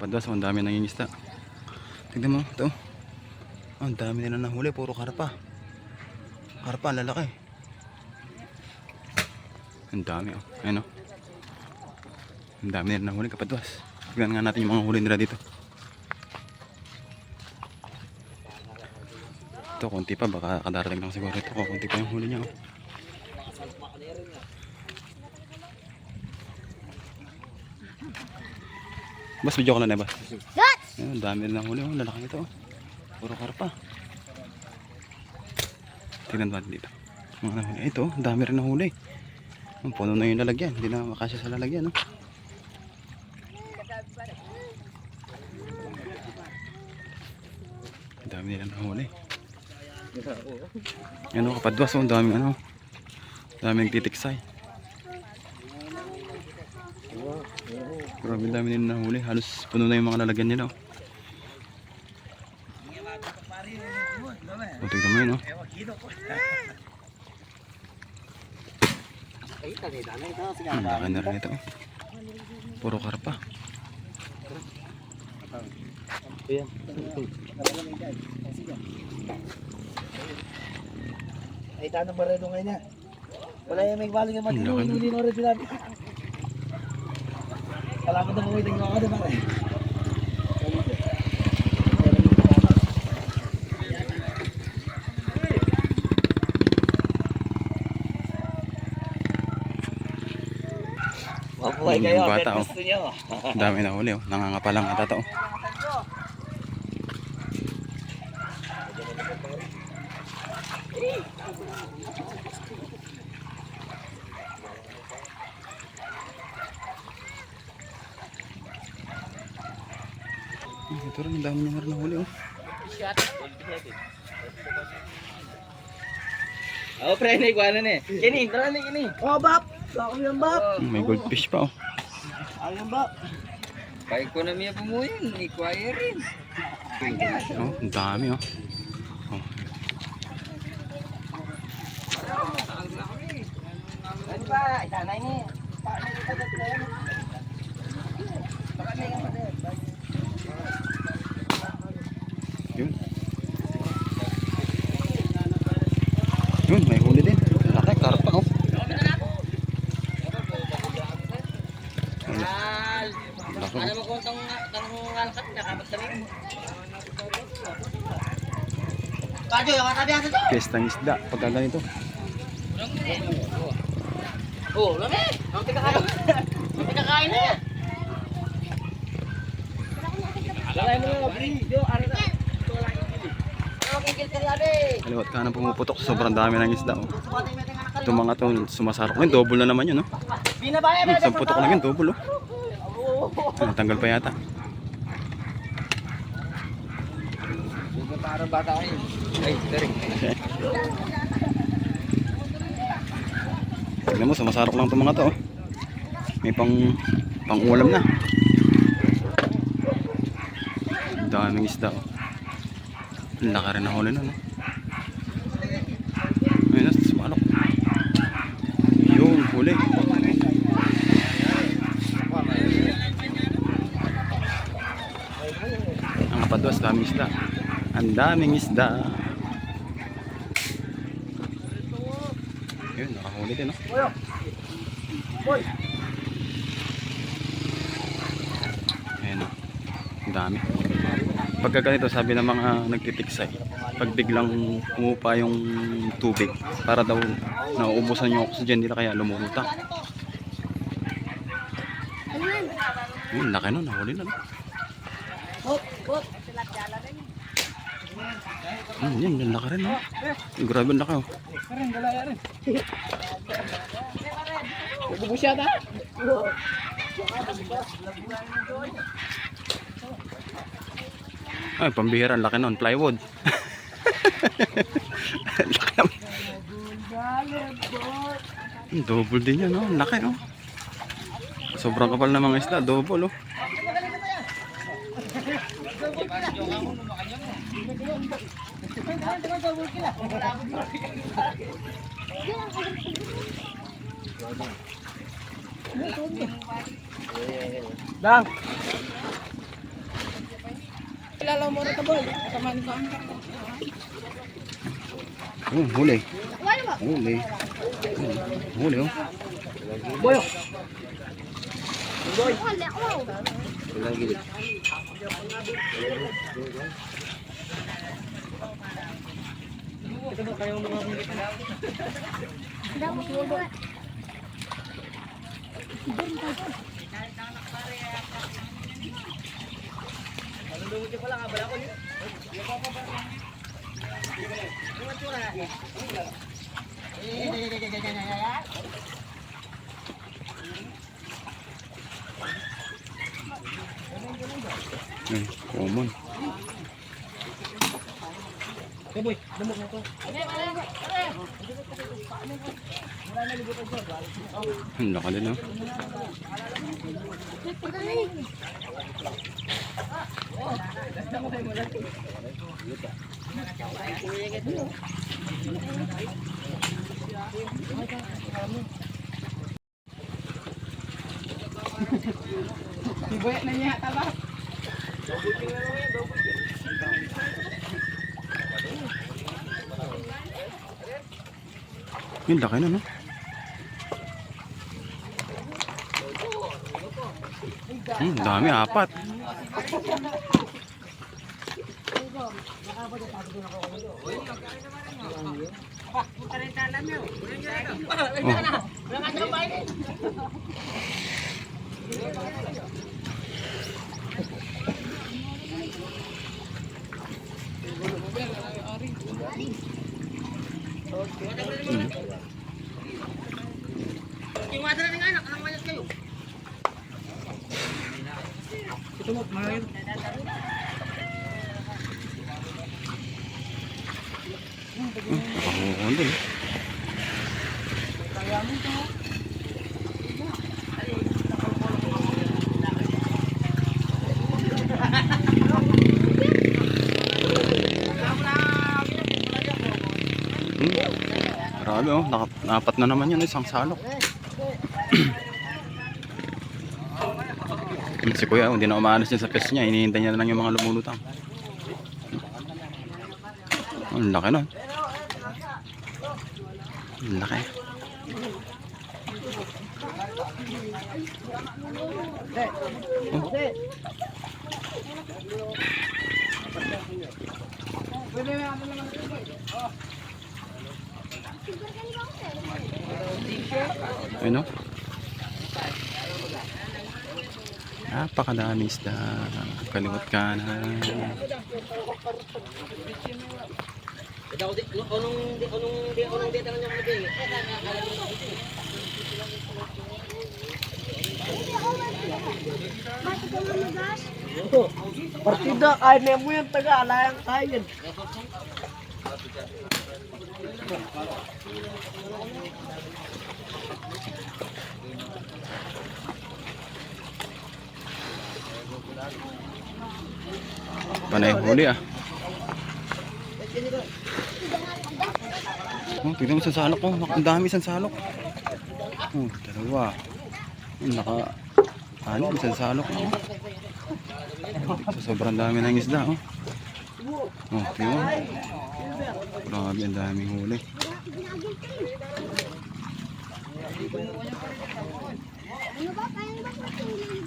Kapadwas, ang dami nangingisda. Tignan mo, ito. Oh, ang dami nila nahuli, puro karpa. Karpa, lalaki. Ang dami, oh. Ayun, oh. Ang dami nila nahuli, kapadwas. Tignan nga natin yung mga huli nila dito. Ito, konti pa. Baka kadarating lang siguro ito. Konti pa yung huli niya, oh. Bas, video ko na na, bas. Ayun, dami rin ng huli. Oh, lalaki ito. Oh. Puro karpa. Tingnan natin dito. Mga nahuli. Ito, ang dami rin ng huli. Ang puno na yung lalagyan. Hindi na makasya sa lalagyan. No? Ang dami nila ng huli. Ano, kapadwas. Oh, ang daming ano. Daming titiksay. Grabe dami nila nahuli. Halos puno na yung mga lalagyan nila. Oh. O, tignan mo yun, oh. Ang laki na rin ito. oh. Puro karpa. Ay, tanong ba rin ngayon niya? Wala yung may baling naman. Hindi na rin sinabi. Salamat na mga tingin ako, diba? Mabuhay kayo, bata, bata, oh. gusto nyo. Ang dami na huli, oh. Nangangapa lang ata to. oh. Ito rin, ang dami niya na rin nahuli, oh. Oh, pre, na iguana na eh. Kini, tara na kini. Oh, bap! Ako yung bap! Hmm, May goldfish pa, oh. Ako yung bap! Kaya ko na miya pumuyin, ni Kuya rin. Oh, ang dami, oh. oh. Ano ba? Itanay ni. Yun. Yun, may huli din. Laki, karpa, oh. Laki, oh. Alam mo kung itong tanong ngalkat, nakapagtalim mo. Kadyo, yung ito. Pestang isda, pagka ganito. Oh, lami! Ang pinakain. Ang pinakain na yan. Na, na? Kikil ka nang pumuputok, sobrang dami ng isda, oh. Ito mga to, sumasarok. Ngayon, double na naman yun, oh. Isang putok lang yun, double, oh. Natanggal pa yata. Parang bata kayo. Ay, dari. Tignan mo, sumasarok lang itong mga to, oh. May pang, pang ulam na. Daming isda, oh. Ang laki rin na huli nun, oh. Ayun sumalok. Yun, huli. Ang padwas, daming isda. Ang daming isda. Yun, nakahuli din, oh. Ayan o. Ang dami. Pagka ganito, sabi ng mga nagtitiksay, pag biglang umupa yung tubig, para daw nauubusan yung oxygen nila kaya lumulutak. Yun, laki nun. Nahuli na. no? Hmm, yan, yan, laki rin. No? Grabe, ang laki. Oh. Bubus yata? Ay, pambihira. Ang laki nun. Plywood. Laki naman. Hmm, Double din yan, no? Ang Laki, no? Sobrang kapal ng mga isda. Double, oh. Dang! Kilala mo rin ito, boy. Kasama nito ang Oh, huli. Huli. Huli, oh. Boyo. Ito ba kayong mga Ay, common. Eh, boy. Dumok mo ito. Ang din, oh. Boy, na niya, taba. Yung laki na, no? Hmm, dami, apat. Oh. Hmm. Yung wala na ng anak, anong mayas kayo? Ito mo, mahal. Nakakuha din. Hmm. Grabe oh, naka, apat na naman yan, isang salok. Si kuya, oh, hindi na umaalis niya sa pes niya, hinihintay niya na lang yung mga lumulutang. Ang laki nun. Ang laki. Ano? Napakadami isda. Kaliwat ka na. Daw di unong di unong di unong di tanong niya mo din. Partida kay nemo yung taga alayang kayan. Panay huli ah. Oh, tignan mo sa salok oh. Ang dami sa salok. Oh, dalawa. Naka ano sa salok oh. So, sobrang dami ng isda oh. Oh, tignan mo. Grabe, ang daming huli. Ano ba? Kaya ba tulog?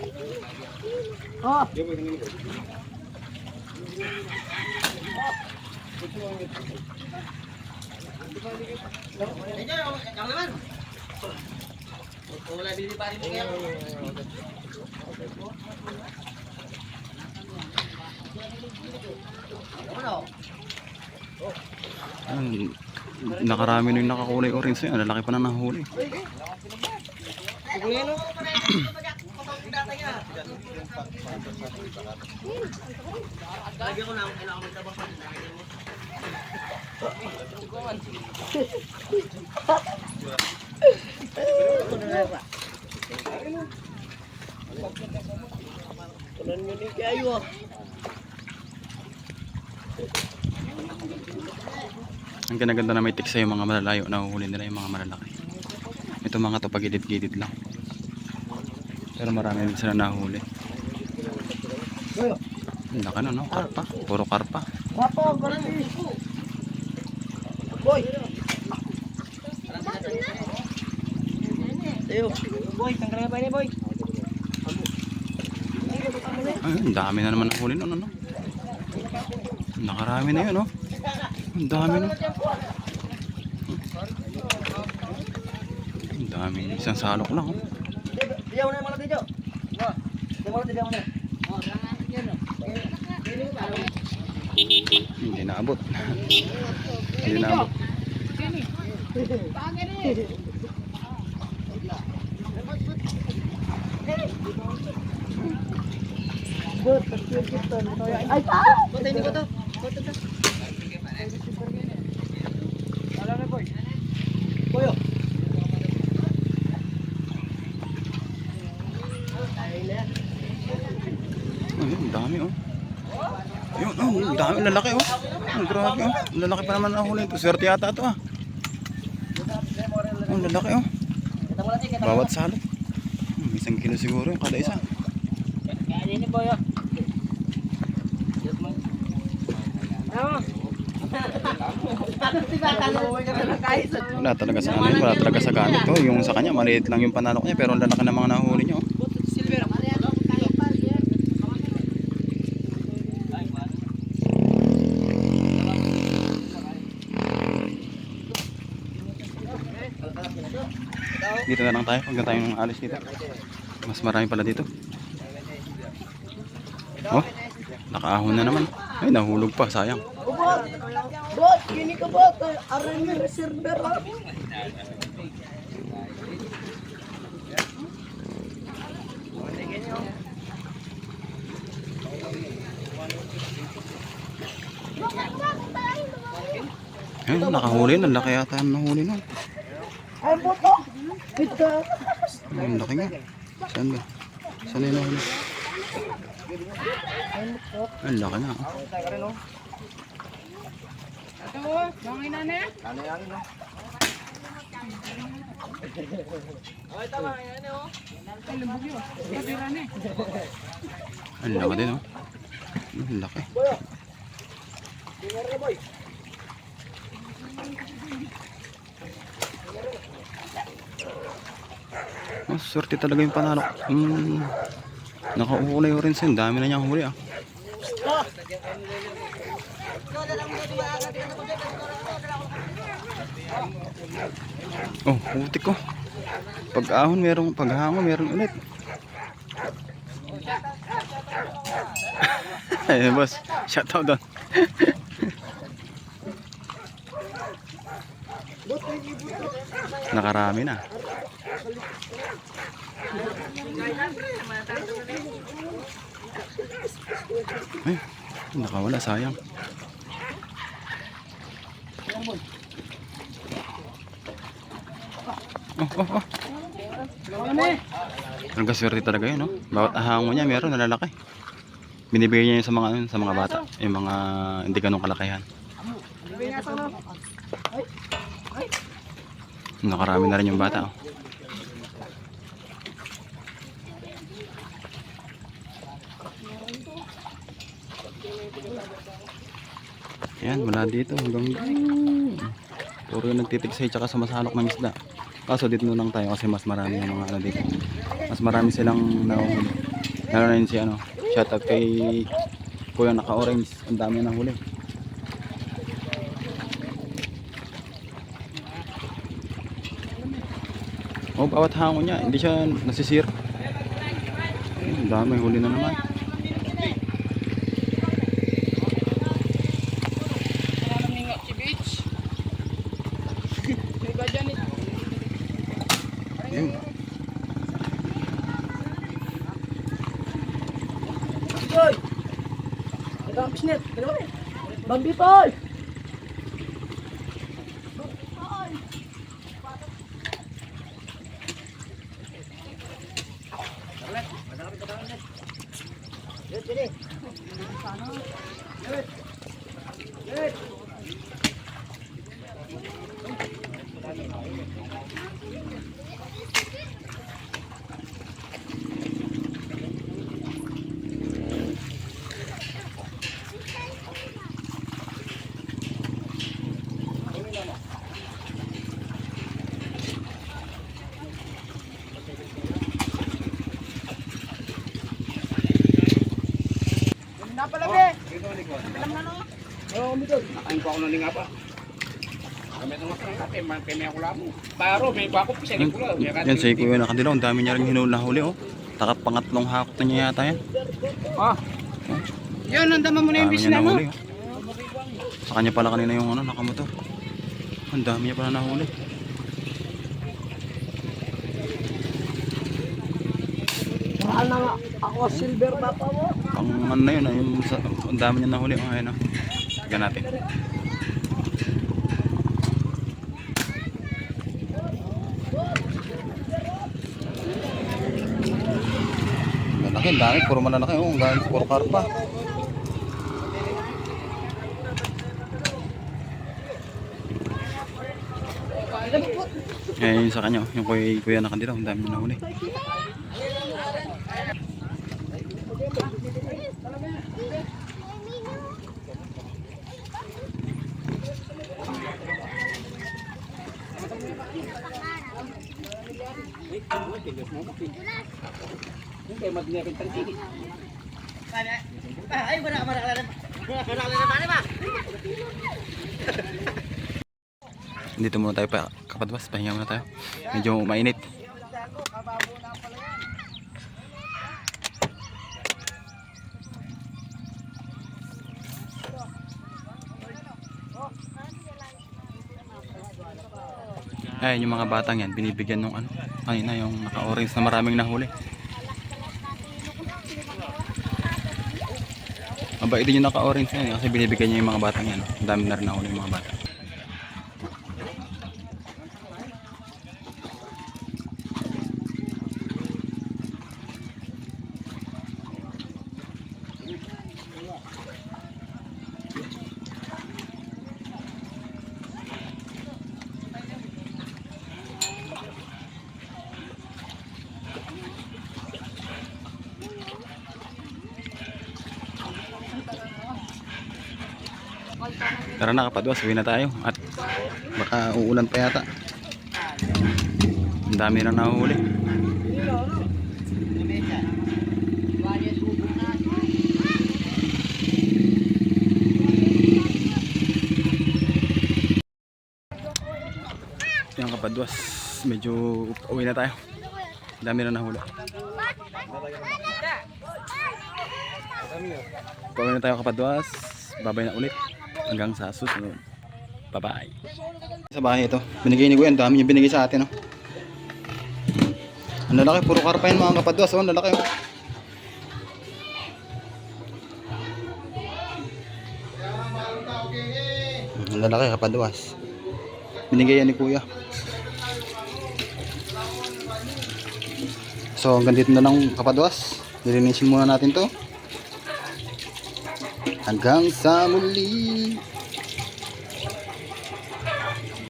Oh. Wala din pa rin kaya. Ang lalaki pa na nahuli. Lagyan ko na ang kailangan may tabak. Kunan nyo ni kayo. Ang kinaganda na may tiksa yung mga malalayo. Nahuhuli nila yung mga malalaki. Ito mga to pagilid-gilid lang. Pero marami din sila nahuli. Ang laki na no, karpa. Puro karpa. Wapo, barangay. Boy. Tayo. Boy, tanggalin pa ini, boy. Ay, ang dami na naman nahuli no, no. Nakarami na yun, no. Ang dami no. Ang dami. Isang salok lang, oh. Diyaw na diyaw. Diyaw malaki, diyaw na. Hindi naabot. Hindi naabot. Ay, pa! Patay ni ko to. Wala na, boy. Boy, oh. Ay, ang dami, oh. Ayun, oh, ang dami, ang lalaki, oh. Ang grabe, oh. Ang lalaki pa naman nahuli ito. Swerte yata ito, ah. Oh, ang lalaki, oh. Bawat salok. Hmm, isang kilo siguro yung kada isa. Kaya ni boy, oh. Tama. Wala talaga sa ano wala talaga sa gamit. Oh, yung sa kanya, maliit lang yung panalok niya, pero ang lalaki ng mga nahuli niya, Dito na lang tayo, pag na tayong alis dito. Mas marami pala dito. Oh, nakaahon na naman. Ay, nahulog pa, sayang. Bot! Kini ka bot! Aran yung reserver? Ayun, nakahuli, ang laki yata ang nahuli. Ay, boto! Ito! Ay, Ang laki nga. Saan ba? Saan yung nahuli? Ang laki nga. oh. Ang laki din, oh. Ang laki. Na boy! Oh, swerte talaga yung panalo. Hmm. Nakauulay rin siya. Dami na niyang huli, ah. Oh, putik ko. Pag ahon meron, pag hango meron ulit. Ay, boss. Shout out doon. Nakarami na. Ay, nakawala, sayang. Oh, oh, oh. Talaga swerte talaga yun, no? Bawat ahango niya, meron nalalaki. Binibigay niya yun sa mga, ano, sa mga bata. Yung mga hindi ganun kalakihan. Nakarami na rin yung bata, oh. Yan, mula dito hanggang doon. Puro nagtitiksay tsaka sumasalok ng isda. Kaso dito na lang tayo kasi mas marami yung mga ano dito. Mas marami silang nahuli. Lalo na yun si ano, shoutout kay Kuya naka-orange. Ang dami na huli. Oh, bawat hango niya, hindi siya nasisir. Ang dami, huli na naman. Ang fishnet. Dalawa rin. Bambi tol! Good, good. Good. Good. Ako nang nga pa. Kami nang nga kate, man kami ako lamo. Paro, may bako pa siya Yan, ni kate. yan si Kuya na kanila. Ang dami niya rin hinuli na huli oh. Taka pangatlong hakot na niya yata yan. Ah. Yun, nandaman mo na yung bis na mo. oh. Sa kanya pala kanina yung ano, nakamotor. Ang dami niya pala nahuli. Mahal na nga. Ako silver papa mo. Ang ano na yun, ah, sa, ang dami niya nahuli. Oh, ayun oh. Tignan natin. Ang dami. Puro malalaki. Oh, ang dami. Puro karpa. Eh, yun sa kanya, oh, yung kuya, kuya na kanila, ang dami niya nahuli. Hindi, magniya kita sige. Ay, wala, wala, wala. Wala, wala, wala, wala. Dito muna tayo pa kapadwas, pahinga muna tayo. Medyo mainit. Ayun yung mga batang yan, binibigyan nung ano, kanina yung naka-orange na maraming nahuli. Mabait din yung naka-orange na yun kasi binibigyan niya yung mga batang yan. Ang dami na rin nahuli yung mga bata. Tara na kapadwas, uwi na tayo at baka uulan pa yata. Ang dami na nahuhuli. Yung kapadwas, medyo uwi na tayo. Ang dami na nahuli. Pauwi na tayo kapadwas. Babay na ulit. Hanggang sa susunod. Bye-bye. Sa bahay ito. Binigay ni Kuya. Ang dami niya binigay sa atin. Oh. Ang lalaki. Puro karpa yan mga kapadwas. Oh, ang lalaki. Oh. Ang lalaki kapadwas. Binigay yan ni Kuya. So hanggang dito na lang kapadwas. Nilinisin muna natin to. Hanggang sa muli.